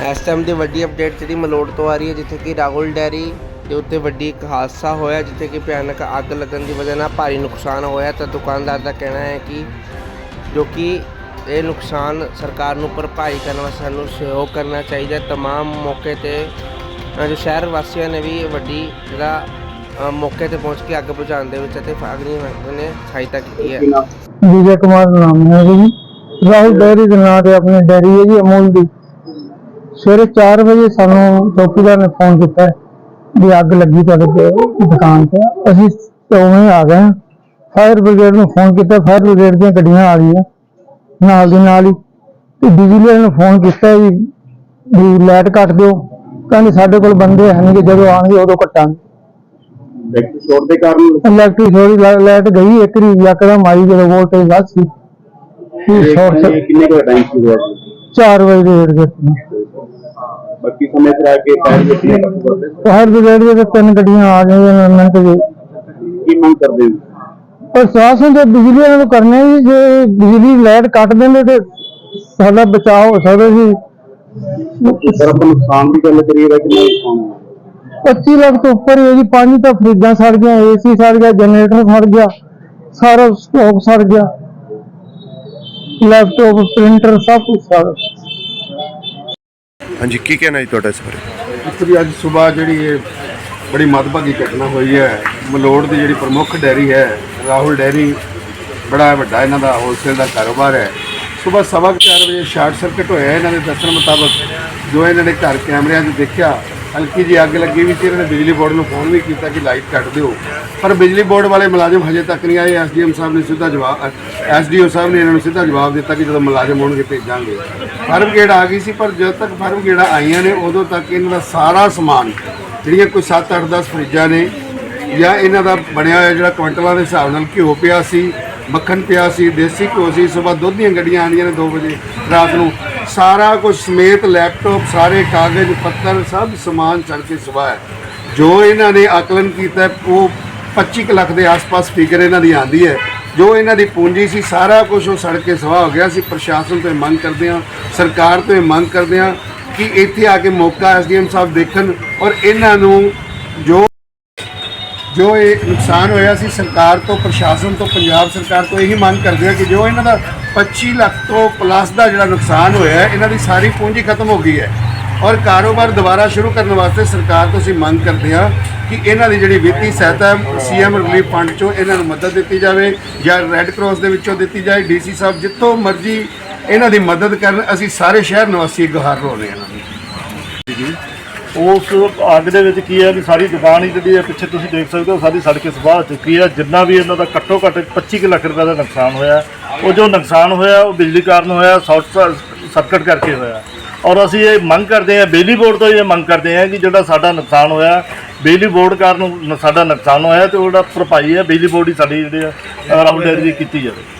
ਇਸ ਟਾਈਮ ਦੀ ਵੱਡੀ ਅਪਡੇਟ ਜਿਹੜੀ ਮਲੋੜ ਤੋਂ ਆ ਰਹੀ ਹੈ, ਜਿੱਥੇ ਕਿ ਰਾਹੁਲ ਡੈਰੀ ਦੇ ਉੱਤੇ ਵੱਡੀ ਇੱਕ ਹਾਦਸਾ ਹੋਇਆ, ਜਿੱਥੇ ਕਿ ਭਿਆਨਕ ਅੱਗ ਲੱਗਣ ਦੀ ਵਜ੍ਹਾ ਨਾਲ ਭਾਰੀ ਨੁਕਸਾਨ ਹੋਇਆ। ਤਾਂ ਦੁਕਾਨਦਾਰ ਦਾ ਕਹਿਣਾ ਹੈ ਕਿ ਜੋ ਕਿ ਇਹ ਨੁਕਸਾਨ ਸਰਕਾਰ ਨੂੰ ਭਰਪਾਈ ਕਰਨ ਵਾਸਤੇ ਸਾਨੂੰ ਸਹਿਯੋਗ ਕਰਨਾ ਚਾਹੀਦਾ ਤਮਾਮ ਮੌਕੇ ਤੇ ਜੋ ਸ਼ਹਿਰ ਵਾਸੀਆਂ ਨੇ ਵੀ ਵੱਡੀ ਜਿਹੜਾ ਮੌਕੇ ਤੇ ਪਹੁੰਚ ਕੇ ਅੱਗ ਬੁਝਾਉਣ ਦੇ ਵਿੱਚ ਅਤੇ ਫਾਗਨੀ ਨੇ ਸਹਾਇਤਾ ਕੀਤੀ ਹੈ। ਵਿਜੇ ਕੁਮਾਰ ਨਾਮ ਹੈ ਜੀ। ਰਾਹੁਲ ਡੈਰੀ ਦੇ ਨਾਂ ਤੇ ਆਪਣੀ ਡੈਰੀ ਹੈ ਜੀ ਅਮੂਲ ਦੀ। ਸਵੇਰੇ 4 ਵਜੇ ਸਾਨੂੰ ਚੌਕੀਦਾਰ ਨੇ ਫੋਨ ਕੀਤਾ ਵੀ ਅੱਗ ਲੱਗੀ ਤੁਹਾਡੇ ਤੇ ਦੁਕਾਨ ਤੇ। ਅਸੀਂ ਉਵੇਂ ਆ ਗਏ। ਫਾਇਰ ਬ੍ਰਿਗੇਡ ਨੂੰ ਫੋਨ ਕੀਤਾ। ਫਾਇਰ ਬ੍ਰਿਗੇਡ ਦੀਆਂ ਗੱਡੀਆਂ ਆ ਗਈਆਂ। ਨਾਲ ਦੀ ਨਾਲ ਹੀ ਤੇ ਬਿਜਲੀ ਨੂੰ ਫੋਨ ਕੀਤਾ ਜੀ ਵੀ ਲਾਈਟ ਕੱਟ ਦਿਓ। ਕਹਿੰਦੇ ਸਾਡੇ ਕੋਲ ਬੰਦੇ ਹੈ ਨਹੀਂ ਕਿ ਜਦੋਂ ਆਣਗੇ ਉਦੋਂ ਕੱਟਾਂਗੇ। ਇਲੈਕਟ੍ਰਿਕ ਸ਼ੋਰਟ ਦੇ ਕਾਰਨ? ਇਲੈਕਟ੍ਰਿਕ ਲਾਈਟ ਗਈ ਇੱਕ ਰੀ ਯਕਦਮ ਆਈ ਜਦੋਂ ਵੋਲਟੇਜ ਵੱਧ ਸੀ। ਕਿੰਨੇ ਕੁ ਟਾਈਮ ਸੀ ਹੋਇਆ ਸੀ? 4 ਵਜੇ ਦੇ ਗਏ ਬਾਕੀ ਸਮੇਂ ਫਿਰ ਆ ਕੇ ਫਾਇਰ ਬ੍ਰਿਗੇਡ ਨੇ। ਕੰਮ ਕਰਦੇ ਫਾਇਰ ਬ੍ਰਿਗੇਡ ਦੇ ਤਿੰਨ ਗੱਡੀਆਂ ਆ ਗਈਆਂ ਮਿੰਟ ਦੇ ਕੀ ਮੰਗ ਕਰਦੇ ਹੋ? ਪ੍ਰਸ਼ਾਸਨ ਤੇ ਬਿਜਲੀ ਵਾਲਿਆਂ ਨੂੰ ਕਰਨੇ ਜੀ ਜੇ ਬਿਜਲੀ ਲਾਈਟ ਕੱਟ ਦਿੰਦੇ ਤੇ ਸਾਡਾ ਬਚਾਅ ਹੋ ਸਕਦਾ ਸੀ ਸਰ ਆਪਾਂ ਨੁਕਸਾਨ ਦੀ ਗੱਲ ਕਰੀਏ ਤਾਂ ਕਿੰਨਾ ਨੁਕਸਾਨ ਹੋਇਆ 25 ਲੱਖ ਤੋਂ ਉੱਪਰ ਹੀ ਹੈ ਜੀ ਪੰਜ ਤਾਂ ਫਰਿੱਜਾਂ ਸੜ ਗਈਆਂ ਏਸੀ ਸੜ ਗਿਆ ਜਨਰੇਟਰ ਸੜ ਗਿਆ ਸਾਰਾ ਸਟਾਕ ਸੜ ਗਿਆ। ਲੈਪਟਾਪ ਪ੍ਰਿੰਟਰ ਸਭ ਕੁਝ ਸੜ ਹਾਂਜੀ, ਕੀ ਕਹਿਣਾ ਜੀ ਤੁਹਾਡਾ ਇਸ ਬਾਰੇ? ਦੇਖੋ ਜੀ, ਅੱਜ ਸਵੇਰ ਜਿਹੜੀ ਇਹ ਬੜੀ ਮਦਭਾਗੀ ਘਟਨਾ ਹੋਈ ਹੈ। ਮਲੋੜ ਦੀ ਜਿਹੜੀ ਪ੍ਰਮੁੱਖ ਡੈਰੀ ਹੈ, ਰਾਹੁਲ ਡੈਰੀ, ਬੜਾ ਵੱਡਾ ਇਹਨਾਂ ਦਾ ਹੋਲਸੇਲ ਦਾ ਕਾਰੋਬਾਰ ਹੈ। ਸਵੇਰ ਸਵਾ ਕੁ ਚਾਰ ਵਜੇ ਸ਼ਾਰਟ ਸਰਕਟ ਹੋਇਆ। ਇਹਨਾਂ ਦੇ ਦੱਸਣ ਮੁਤਾਬਕ ਜੋ ਇਹਨਾਂ ਨੇ ਘਰ ਕੈਮਰਿਆਂ 'ਚ ਦੇਖਿਆ ਹਲਕੀ ਜੀ ਅੱਗ ਲੱਗੀ ਵੀ ਸੀ, ਇਹਨਾਂ ਨੇ ਬਿਜਲੀ ਬੋਰਡ ਨੂੰ ਫੋਨ ਵੀ ਕੀਤਾ ਕਿ ਲਾਈਟ ਕੱਟ ਦਿਓ। ਪਰ ਬਿਜਲੀ ਬੋਰਡ ਵਾਲੇ ਮੁਲਾਜ਼ਮ ਹਜੇ ਤੱਕ ਨਹੀਂ ਆਏ। ਐਸਡੀਐਮ ਸਾਹਿਬ ਨੇ ਸਿੱਧਾ ਜਵਾਬ ਐਸਡੀਓ ਸਾਹਿਬ ਨੇ ਇਹਨਾਂ ਨੂੰ ਸਿੱਧਾ ਜਵਾਬ ਦਿੱਤਾ ਕਿ ਜਦੋਂ ਮੁਲਾਜ਼ਮ ਹੋਣਗੇ ਭੇਜਾਂਗੇ। ਫਾਇਰ ਬ੍ਰਿਗੇਡ ਆ ਗਈ ਸੀ, ਪਰ ਜਦੋਂ ਤੱਕ ਫਾਇਰ ਬ੍ਰਿਗੇਡਾਂ ਆਈਆਂ ਨੇ, ਉਦੋਂ ਤੱਕ ਇਹਨਾਂ ਦਾ ਸਾਰਾ ਸਮਾਨ, ਜਿਹੜੀਆਂ ਕੋਈ 7 8 10 ਫਰਿੱਜਾਂ ਨੇ ਜਾਂ ਇਹਨਾਂ ਦਾ ਬਣਿਆ ਹੋਇਆ ਜਿਹੜਾ ਕੁਇੰਟਲਾਂ ਦੇ ਹਿਸਾਬ ਨਾਲ ਘਿਓ ਪਿਆ ਸੀ, ਮੱਖਣ ਪਿਆ ਸੀ, ਦੇਸੀ ਘਿਓ ਸੀ, ਸਵੇਰ ਦੁੱਧ ਦੀਆਂ ਗੱਡੀਆਂ ਆਉਂਦੀਆਂ ਨੇ 2 ਵਜੇ ਰਾਤ ਨੂੰ। ਸਾਰਾ ਕੁਝ ਸਮੇਤ ਲੈਪਟਾਪ, ਸਾਰੇ ਕਾਗਜ਼, ਪੱਤਰ, ਸਭ ਸਮਾਨ ਚੜ ਕੇ ਸਵਾਹ ਹੈ। ਜੋ ਇਹਨਾਂ ਨੇ ਆਕਲਨ ਕੀਤਾ ਉਹ 25 ਕੁ ਲੱਖ ਦੇ ਆਸ-ਪਾਸ ਫਿਗਰ ਇਹਨਾਂ ਦੀ ਆਂਦੀ ਹੈ। ਜੋ ਇਹਨਾਂ ਦੀ ਪੂੰਜੀ ਸੀ, ਸਾਰਾ ਕੁਝ ਉਹ ਸੜ ਕੇ ਸਵਾਹ ਹੋ ਗਿਆ ਸੀ। ਪ੍ਰਸ਼ਾਸਨ ਤੋਂ ਇਹ ਮੰਗ ਕਰਦੇ ਹਾਂ, ਸਰਕਾਰ ਤੋਂ ਇਹ ਮੰਗ ਕਰਦੇ ਹਾਂ ਕਿ ਇੱਥੇ ਆ ਕੇ ਮੌਕਾ ਐਸਡੀਐਮ ਸਾਹਿਬ ਦੇਖਣ ਔਰ ਇਹਨਾਂ ਨੂੰ ਜੋ ਜੋ ਇਹ ਨੁਕਸਾਨ ਹੋਇਆ ਸੀ, ਸਰਕਾਰ ਤੋਂ, ਪ੍ਰਸ਼ਾਸਨ ਤੋਂ, ਪੰਜਾਬ ਸਰਕਾਰ ਤੋਂ ਇਹੀ ਮੰਗ ਕਰਦੇ ਆ ਕਿ ਜੋ ਇਹਨਾਂ ਦਾ 25 ਲੱਖ ਤੋਂ ਪਲੱਸ ਦਾ ਜਿਹੜਾ ਨੁਕਸਾਨ ਹੋਇਆ ਇਹਨਾਂ ਦੀ ਸਾਰੀ ਪੂੰਜੀ ਖਤਮ ਹੋ ਗਈ ਹੈ। ਔਰ ਕਾਰੋਬਾਰ ਦੁਬਾਰਾ ਸ਼ੁਰੂ ਕਰਨ ਵਾਸਤੇ ਸਰਕਾਰ ਤੋਂ ਅਸੀਂ ਮੰਗ ਕਰਦੇ ਹਾਂ ਕਿ ਇਹਨਾਂ ਦੀ ਜਿਹੜੀ ਵਿੱਤੀ ਸਹਾਇਤਾ ਸੀਐਮ ਰਿਲੀਫ ਫੰਡ ਚੋਂ ਇਹਨਾਂ ਨੂੰ ਮਦਦ ਦਿੱਤੀ ਜਾਵੇ ਜਾਂ ਰੈੱਡ ਕਰਾਸ ਦੇ ਵਿੱਚੋਂ ਦਿੱਤੀ ਜਾਏ ਡੀਸੀ ਸਾਹਿਬ ਜਿੱਥੋਂ ਮਰਜ਼ੀ ਇਹਨਾਂ ਦੀ ਮਦਦ ਕਰਨ, ਅਸੀਂ ਸਾਰੇ ਸ਼ਹਿਰ ਨਿਵਾਸੀ ਗੁਹਾਰ ਰੋ ਰਹੇ ਹਾਂ। ਉਸ ਅੱਗ ਦੇ ਵਿੱਚ ਕੀ ਹੈ ਕਿ ਸਾਰੀ ਦੁਕਾਨ ਹੀ ਜਿਹੜੀ ਹੈ ਪਿੱਛੇ ਤੁਸੀਂ ਦੇਖ ਸਕਦੇ ਹੋ, ਸਾਰੀ ਸੜ ਕੇ ਸਵਾਹ ਹੋ ਚੁੱਕੀ ਹੈ। ਜਿੰਨਾ ਵੀ ਇਹਨਾਂ ਦਾ ਘੱਟੋ ਘੱਟ 25 ਕੁ ਲੱਖ ਰੁਪਏ ਦਾ ਨੁਕਸਾਨ ਹੋਇਆ ਉਹ ਜੋ ਨੁਕਸਾਨ ਹੋਇਆ, ਉਹ ਬਿਜਲੀ ਕਾਰਨ ਹੋਇਆ, ਸ਼ਾਰਟ ਸਰਕਟ ਕਰਕੇ ਹੋਇਆ ਔਰ ਅਸੀਂ ਇਹ ਮੰਗ ਕਰਦੇ ਹਾਂ, ਬਿਜਲੀ ਬੋਰਡ ਤੋਂ ਇਹ ਮੰਗ ਕਰਦੇ ਹਾਂ ਕਿ ਜਿਹੜਾ ਸਾਡਾ ਨੁਕਸਾਨ ਹੋਇਆ ਬਿਜਲੀ ਬੋਰਡ ਕਾਰਨ ਸਾਡਾ ਨੁਕਸਾਨ ਹੋਇਆ ਤੇ ਉਹਦਾ ਭਰਪਾਈ ਹੈ, ਬਿਜਲੀ ਬੋਰਡ ਹੀ ਸਾਡੀ ਜਿਹੜੀ ਹੈ ਡੈਰੀ ਦੀ ਕੀਤੀ ਜਾਵੇ।